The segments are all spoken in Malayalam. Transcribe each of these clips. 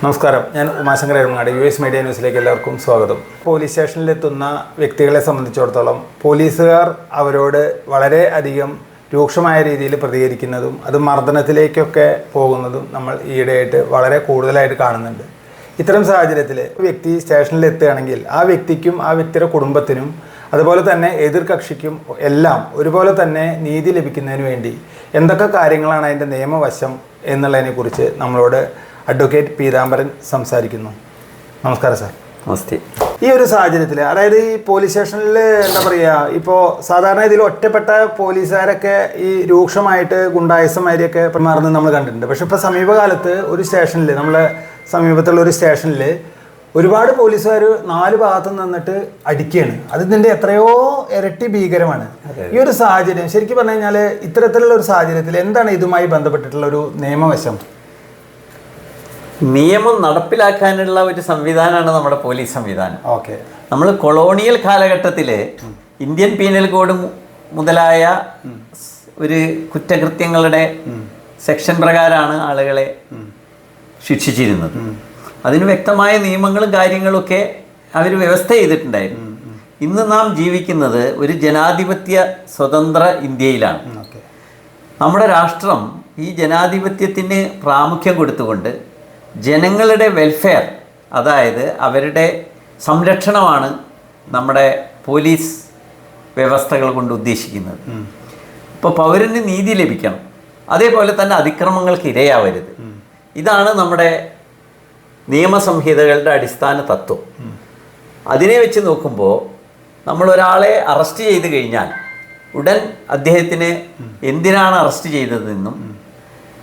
നമസ്കാരം. ഞാൻ Umashankar Ezhumad U S media ന്യൂസിലേക്ക് എല്ലാവർക്കും സ്വാഗതം. പോലീസ് സ്റ്റേഷനിലെത്തുന്ന വ്യക്തികളെ സംബന്ധിച്ചിടത്തോളം പോലീസുകാർ അവരോട് വളരെ അധികം രൂക്ഷമായ രീതിയിൽ പ്രതികരിക്കുന്നതും അത് മർദ്ദനത്തിലേക്കൊക്കെ പോകുന്നതും നമ്മൾ ഈയിടെയായിട്ട് വളരെ കൂടുതലായിട്ട് കാണുന്നുണ്ട്. ഇത്തരം സാഹചര്യത്തിൽ വ്യക്തി സ്റ്റേഷനിൽ എത്തുകയാണെങ്കിൽ ആ വ്യക്തിക്കും ആ വ്യക്തിയുടെ കുടുംബത്തിനും അതുപോലെ തന്നെ എതിർ കക്ഷിക്കും എല്ലാം ഒരുപോലെ തന്നെ നീതി ലഭിക്കുന്നതിന് വേണ്ടി എന്തൊക്കെ കാര്യങ്ങളാണ് അതിന്റെ നിയമവശം എന്നുള്ളതിനെക്കുറിച്ച് നമ്മളോട് അഡ്വക്കേറ്റ് പീതാംബരൻ സംസാരിക്കുന്നു. നമസ്കാരം സാർ. നമസ്തേ. ഈ ഒരു സാഹചര്യത്തിൽ അതായത് ഈ പോലീസ് സ്റ്റേഷനിൽ എന്താ പറയുക ഇപ്പോൾ സാധാരണ ഇതിൽ ഒറ്റപ്പെട്ട പോലീസുകാരൊക്കെ ഈ രൂക്ഷമായിട്ട് ഗുണ്ടായസമാരിയൊക്കെ പെരുമാറുന്നത് നമ്മൾ കണ്ടിട്ടുണ്ട്. പക്ഷെ ഇപ്പോൾ സമീപകാലത്ത് ഒരു സ്റ്റേഷനിൽ നമ്മളെ സമീപത്തുള്ള ഒരു സ്റ്റേഷനിൽ ഒരുപാട് പോലീസുകാർ നാല് ഭാഗത്ത് നിന്നിട്ട് അടിക്കുകയാണ് അത് ഇതിന്റെ എത്രയോ ഇരട്ടി ഭീകരമാണ്. ഈ ഒരു സാഹചര്യം ശരിക്കും പറഞ്ഞു കഴിഞ്ഞാൽ ഇത്തരത്തിലുള്ള ഒരു സാഹചര്യത്തിൽ എന്താണ് ഇതുമായി ബന്ധപ്പെട്ടിട്ടുള്ള ഒരു നിയമവശം? നിയമം നടപ്പിലാക്കാനുള്ള ഒരു സംവിധാനമാണ് നമ്മുടെ പോലീസ് സംവിധാനം. ഓക്കെ. നമ്മൾ കൊളോണിയൽ കാലഘട്ടത്തിൽ ഇന്ത്യൻ പീനൽ കോഡ് മുതലായ ഒരു കുറ്റകൃത്യങ്ങളുടെ സെക്ഷൻ പ്രകാരമാണ് ആളുകളെ ശിക്ഷിച്ചിരുന്നത്. അതിന് വ്യക്തമായ നിയമങ്ങളും കാര്യങ്ങളൊക്കെ അവർ വ്യവസ്ഥ ചെയ്തിട്ടുണ്ടായിരുന്നു. ഇന്ന് നാം ജീവിക്കുന്നത് ഒരു ജനാധിപത്യ സ്വതന്ത്ര ഇന്ത്യയിലാണ്. നമ്മുടെ രാഷ്ട്രം ഈ ജനാധിപത്യത്തിന് പ്രാമുഖ്യം കൊടുത്തുകൊണ്ട് ജനങ്ങളുടെ വെൽഫെയർ അതായത് അവരുടെ സംരക്ഷണമാണ് നമ്മുടെ പോലീസ് വ്യവസ്ഥകൾ കൊണ്ട് ഉദ്ദേശിക്കുന്നത്. ഇപ്പോൾ പൗരന് നീതി ലഭിക്കണം. അതേപോലെ തന്നെ അതിക്രമങ്ങൾക്ക് ഇരയാവരുത്. ഇതാണ് നമ്മുടെ നിയമസംഹിതകളുടെ അടിസ്ഥാന തത്വം. അതിനെ വെച്ച് നോക്കുമ്പോൾ നമ്മൾ ഒരാളെ അറസ്റ്റ് ചെയ്ത് കഴിഞ്ഞാൽ ഉടൻ അദ്ദേഹത്തിന് എന്തിനാണ് അറസ്റ്റ് ചെയ്തതെന്നും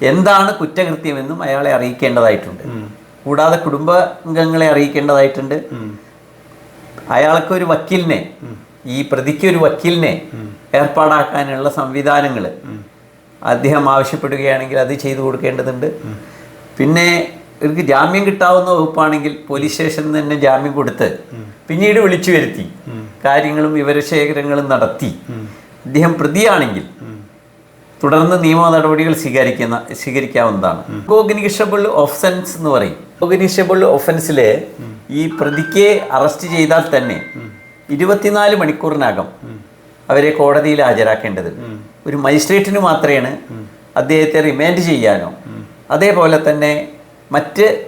എന്താണ് കുറ്റകൃത്യമെന്നും അയാളെ അറിയിക്കേണ്ടതായിട്ടുണ്ട്. കൂടാതെ കുടുംബാംഗങ്ങളെ അറിയിക്കേണ്ടതായിട്ടുണ്ട്. അയാൾക്ക് ഒരു വക്കീലിനെ ഈ പ്രതിക്ക് ഒരു വക്കീലിനെ ഏർപ്പാടാക്കാനുള്ള സംവിധാനങ്ങൾ അദ്ദേഹം ആവശ്യപ്പെടുകയാണെങ്കിൽ അത് ചെയ്തു കൊടുക്കേണ്ടതുണ്ട്. പിന്നെ ഇവർക്ക് ജാമ്യം കിട്ടാവുന്ന വകുപ്പാണെങ്കിൽ പോലീസ് സ്റ്റേഷനിൽ തന്നെ ജാമ്യം കൊടുത്ത് പിന്നീട് വിളിച്ചു വരുത്തി. കാര്യങ്ങളും വിവരശേഖരങ്ങളും നടത്തി. അദ്ദേഹം പ്രതിയാണെങ്കിൽ തുടർന്ന് നിയമ നടപടികൾ സ്വീകരിക്കുന്ന സ്വീകരിക്കാവുന്നതാണ്. കോഗ്നിഷബിൾ ഒഫൻസ് എന്ന് പറയും. കോഗ്നിഷബിൾ ഒഫൻസിൽ ഈ പ്രതിക്ക് അറസ്റ്റ് ചെയ്താൽ തന്നെ ഇരുപത്തിനാല് മണിക്കൂറിനകം അവരെ കോടതിയിൽ ഹാജരാക്കേണ്ടത്. ഒരു മജിസ്ട്രേറ്റിന് മാത്രമാണ് അദ്ദേഹത്തെ റിമാൻഡ് ചെയ്യാനോ അതേപോലെ തന്നെ മറ്റ്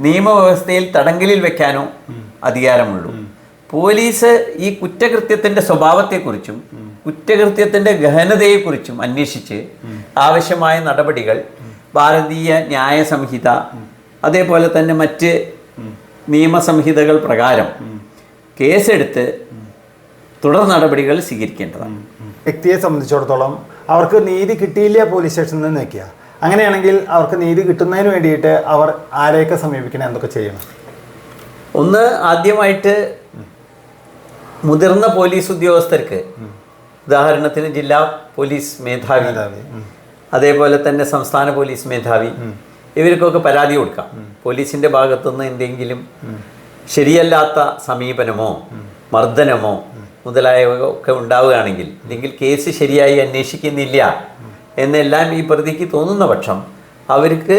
നിയമവ്യവസ്ഥയിൽ തടങ്കലിൽ വെക്കാനോ അധികാരമുള്ളൂ. പോലീസ് ഈ കുറ്റകൃത്യത്തിന്റെ സ്വഭാവത്തെക്കുറിച്ചും കുറ്റകൃത്യത്തിന്റെ ഗഹനതയെക്കുറിച്ചും അന്വേഷിച്ച് ആവശ്യമായ നടപടികൾ ഭാരതീയ ന്യായ സംഹിത അതേപോലെ തന്നെ മറ്റ് നിയമസംഹിതകൾ പ്രകാരം കേസെടുത്ത് തുടർ നടപടികൾ സ്വീകരിക്കേണ്ടതാണ്. വ്യക്തിയെ സംബന്ധിച്ചിടത്തോളം അവർക്ക് നീതി കിട്ടിയില്ല പോലീസ് സ്റ്റേഷനിൽ നിന്ന് നിൽക്കുക അങ്ങനെയാണെങ്കിൽ അവർക്ക് നീതി കിട്ടുന്നതിന് വേണ്ടിയിട്ട് അവർ ആരെയൊക്കെ സമീപിക്കണം എന്തൊക്കെ ചെയ്യണം? ഒന്ന് ആദ്യമായിട്ട് മുതിർന്ന പോലീസ് ഉദ്യോഗസ്ഥർക്ക് ഉദാഹരണത്തിന് ജില്ലാ പോലീസ് മേധാവി അതേപോലെ തന്നെ സംസ്ഥാന പോലീസ് മേധാവി ഇവർക്കൊക്കെ പരാതി കൊടുക്കാം. പോലീസിന്റെ ഭാഗത്തുനിന്ന് എന്തെങ്കിലും ശരിയല്ലാത്ത സമീപനമോ മർദ്ദനമോ മുതലായവ ഒക്കെ ഉണ്ടാവുകയാണെങ്കിൽ അല്ലെങ്കിൽ കേസ് ശരിയായി അന്വേഷിക്കുന്നില്ല എന്നെല്ലാം ഈ പ്രതിക്ക് തോന്നുന്ന പക്ഷം അവർക്ക്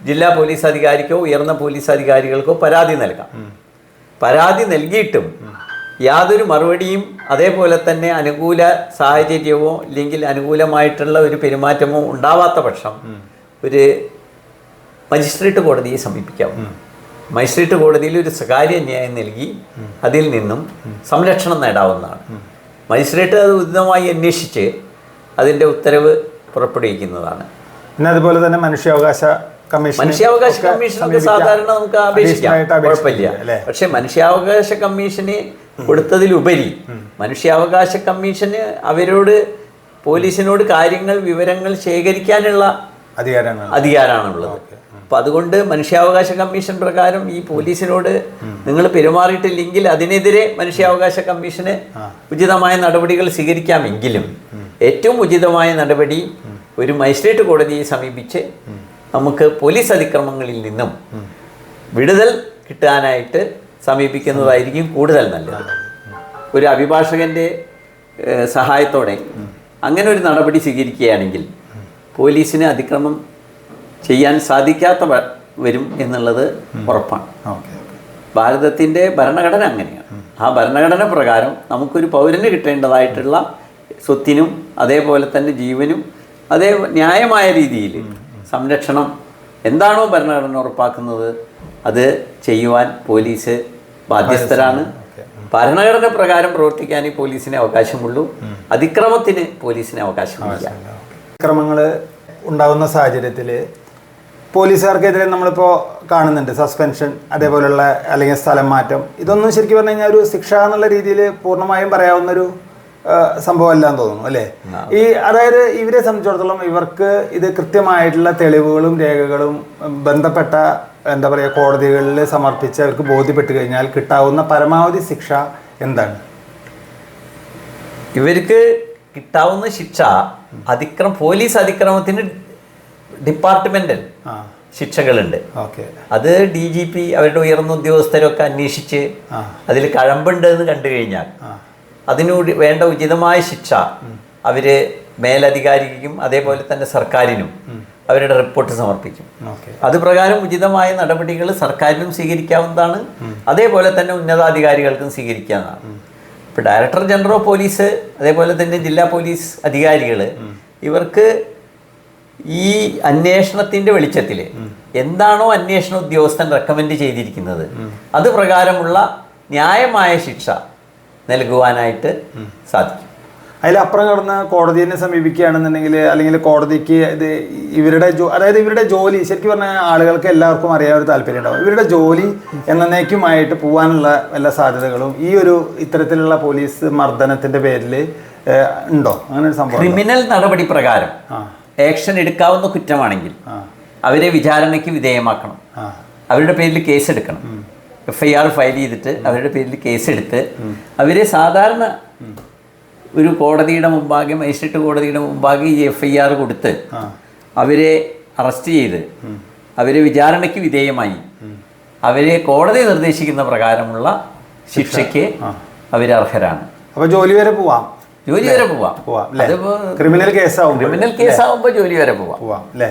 ജില്ലാ പോലീസ് അധികാരിക്കോ ഉയർന്ന പോലീസ് അധികാരികൾക്കോ പരാതി നൽകാം. പരാതി നൽകിയിട്ടും യാതൊരു മറുപടിയും അതേപോലെ തന്നെ അനുകൂല സാഹചര്യമോ അല്ലെങ്കിൽ അനുകൂലമായിട്ടുള്ള ഒരു പെരുമാറ്റമോ ഉണ്ടാവാത്ത പക്ഷം ഒരു മജിസ്ട്രേറ്റ് കോടതിയെ സമീപിക്കാം. മജിസ്ട്രേറ്റ് കോടതിയിൽ ഒരു സ്വകാര്യ ന്യായം നൽകി അതിൽ നിന്നും സംരക്ഷണം നേടാവുന്നതാണ്. മജിസ്ട്രേറ്റ് അത് ഉചിതമായി അന്വേഷിച്ച് അതിന്റെ ഉത്തരവ് പുറപ്പെടുവിക്കുന്നതാണ്. പിന്നെ അതുപോലെ തന്നെ മനുഷ്യാവകാശ കമ്മീഷൻ മനുഷ്യാവകാശ കമ്മീഷൻ സാധാരണ നമുക്ക് അപേക്ഷിക്കാം. കുഴപ്പമില്ല. പക്ഷെ മനുഷ്യാവകാശ കമ്മീഷന് കൊടുത്തതിലുപരി മനുഷ്യാവകാശ കമ്മീഷന് അവരോട് പോലീസിനോട് കാര്യങ്ങൾ വിവരങ്ങൾ ശേഖരിക്കാനുള്ള അധികാരമാണ് അധികാരമാണുള്ളത്. അപ്പൊ അതുകൊണ്ട് മനുഷ്യാവകാശ കമ്മീഷൻ പ്രകാരം ഈ പോലീസിനോട് നിങ്ങൾ പെരുമാറിയിട്ടില്ലെങ്കിൽ അതിനെതിരെ മനുഷ്യാവകാശ കമ്മീഷന് ഉചിതമായ നടപടികൾ സ്വീകരിക്കാമെങ്കിലും ഏറ്റവും ഉചിതമായ നടപടി ഒരു മജിസ്ട്രേറ്റ് കോടതിയെ സമീപിച്ച് നമുക്ക് പോലീസ് അതിക്രമങ്ങളിൽ നിന്നും വിടുതൽ കിട്ടാനായിട്ട് സമീപിക്കുന്നതായിരിക്കും കൂടുതൽ നല്ലത്. ഒരു അഭിഭാഷകന്റെ സഹായത്തോടെ അങ്ങനെ ഒരു നടപടി സ്വീകരിക്കുകയാണെങ്കിൽ പോലീസിന് അതിക്രമം ചെയ്യാൻ സാധിക്കാത്ത വരും എന്നുള്ളത് ഉറപ്പാണ്. ഭാരതത്തിന്റെ ഭരണഘടന അങ്ങനെയാണ്. ആ ഭരണഘടന പ്രകാരം നമുക്കൊരു പൗരന് കിട്ടേണ്ടതായിട്ടുള്ള സ്വത്തിനും അതേപോലെ തന്നെ ജീവനും അതേ ന്യായമായ രീതിയിൽ സംരക്ഷണം എന്താണോ ഭരണഘടന ഉറപ്പാക്കുന്നത് അത് ചെയ്യുവാൻ പോലീസ് ബാധ്യസ്ഥരാണ്. ഭരണഘടന പ്രകാരം പ്രവർത്തിക്കാൻ ഈ പോലീസിന് അവകാശമുള്ളൂ. അതിക്രമത്തിന് പോലീസിന് അവകാശമില്ല. അതിക്രമങ്ങൾ ഉണ്ടാകുന്ന സാഹചര്യത്തിൽ പോലീസുകാർക്കെതിരെ നമ്മളിപ്പോൾ കാണുന്നുണ്ട്. സസ്പെൻഷൻ അതേപോലുള്ള അല്ലെങ്കിൽ സ്ഥലം മാറ്റം. ഇതൊന്നും ശരിക്കും പറഞ്ഞു കഴിഞ്ഞാൽ ഒരു ശിക്ഷ എന്നുള്ള രീതിയിൽ പൂർണമായും പറയാവുന്നൊരു സംഭവമല്ല എന്ന് തോന്നുന്നു അല്ലേ? ഈ അതായത് ഇവരെ സംബന്ധിച്ചിടത്തോളം ഇവർക്ക് ഇത് കൃത്യമായിട്ടുള്ള തെളിവുകളും രേഖകളും ബന്ധപ്പെട്ട എന്താ പറയുക കോടതികളിൽ സമർപ്പിച്ച് അവർക്ക് ബോധ്യപ്പെട്ട് കഴിഞ്ഞാൽ കിട്ടാവുന്ന പരമാവധി ശിക്ഷ എന്താണ്? ഇവർക്ക് കിട്ടാവുന്ന ശിക്ഷ അതിക്രമ പോലീസ് അതിക്രമത്തിന് ഡിപ്പാർട്ട്മെന്റൽ ശിക്ഷകളുണ്ട്. ഓക്കെ. അത് ഡി ജി പി അവരുടെ ഉയർന്ന ഉദ്യോഗസ്ഥരൊക്കെ അന്വേഷിച്ച് അതിൽ കഴമ്പുണ്ട് എന്ന് കണ്ടു കഴിഞ്ഞാൽ ആ അതിനോട് വേണ്ട ഉചിതമായ ശിക്ഷ അവർ മേലധികാരിക്കും അതേപോലെ തന്നെ സർക്കാരിനും അവരുടെ റിപ്പോർട്ട് സമർപ്പിക്കും. അതുപ്രകാരം അത് പ്രകാരം ഉചിതമായ നടപടികൾ സർക്കാരിനും സ്വീകരിക്കാവുന്നതാണ്. അതേപോലെ തന്നെ ഉന്നതാധികാരികൾക്കും സ്വീകരിക്കാവുന്നതാണ്. ഇപ്പോൾ ഡയറക്ടർ ജനറൽ ഓഫ് പോലീസ് അതേപോലെ തന്നെ ജില്ലാ പോലീസ് അധികാരികൾ ഇവർക്ക് ഈ അന്വേഷണത്തിന്റെ വെളിച്ചത്തിൽ എന്താണോ അന്വേഷണ ഉദ്യോഗസ്ഥൻ റെക്കമെൻഡ് ചെയ്തിരിക്കുന്നത്. അത് പ്രകാരമുള്ള ന്യായമായ ശിക്ഷ നൽകുവാനായിട്ട് സാധിക്കും. അതിലപ്പുറം കടന്ന് കോടതിയെ സമീപിക്കുകയാണെന്നുണ്ടെങ്കിൽ അല്ലെങ്കിൽ കോടതിക്ക് ഇത് ഇവരുടെ ജോ അതായത് ഇവരുടെ ജോലി ശരിക്കും പറഞ്ഞാൽ ആളുകൾക്ക് എല്ലാവർക്കും അറിയാൻ ഒരു താല്പര്യം ഉണ്ടാവും. ഇവരുടെ ജോലി എന്നേക്കുമായിട്ട് പോകാനുള്ള എല്ലാ സാധ്യതകളും ഈ ഒരു ഇത്തരത്തിലുള്ള പോലീസ് മർദ്ദനത്തിന്റെ പേരിൽ ഉണ്ടോ? അങ്ങനെ ഒരു സംഭവം ക്രിമിനൽ നടപടി പ്രകാരം ആക്ഷൻ എടുക്കാവുന്ന കുറ്റമാണെങ്കിൽ അവരെ വിചാരണയ്ക്ക് വിധേയമാക്കണം. അവരുടെ പേരിൽ കേസ് എടുക്കണം എഫ് ഐ ആർ ഫയൽ ചെയ്തിട്ട് അവരുടെ പേരിൽ കേസെടുത്ത് അവരെ സാധാരണ ഒരു കോടതിയുടെ മുമ്പാകെ മജിസ്ട്രേറ്റ് കോടതിയുടെ മുമ്പാകെ ഈ എഫ് ഐ ആർ കൊടുത്ത് അവരെ അറസ്റ്റ് ചെയ്ത് അവരെ വിചാരണയ്ക്ക് വിധേയമായി. അവരെ കോടതി നിർദ്ദേശിക്കുന്ന പ്രകാരമുള്ള ശിക്ഷയ്ക്ക് അവരർഹരാണ് അപ്പൊ ജോലി വരെ പോവാം? ജോലി വരെ പോവാം. ക്രിമിനൽ കേസാവും ക്രിമിനൽ കേസാവുമ്പോൾ ജോലി വരെ പോവാം. പോവാം അല്ലേ?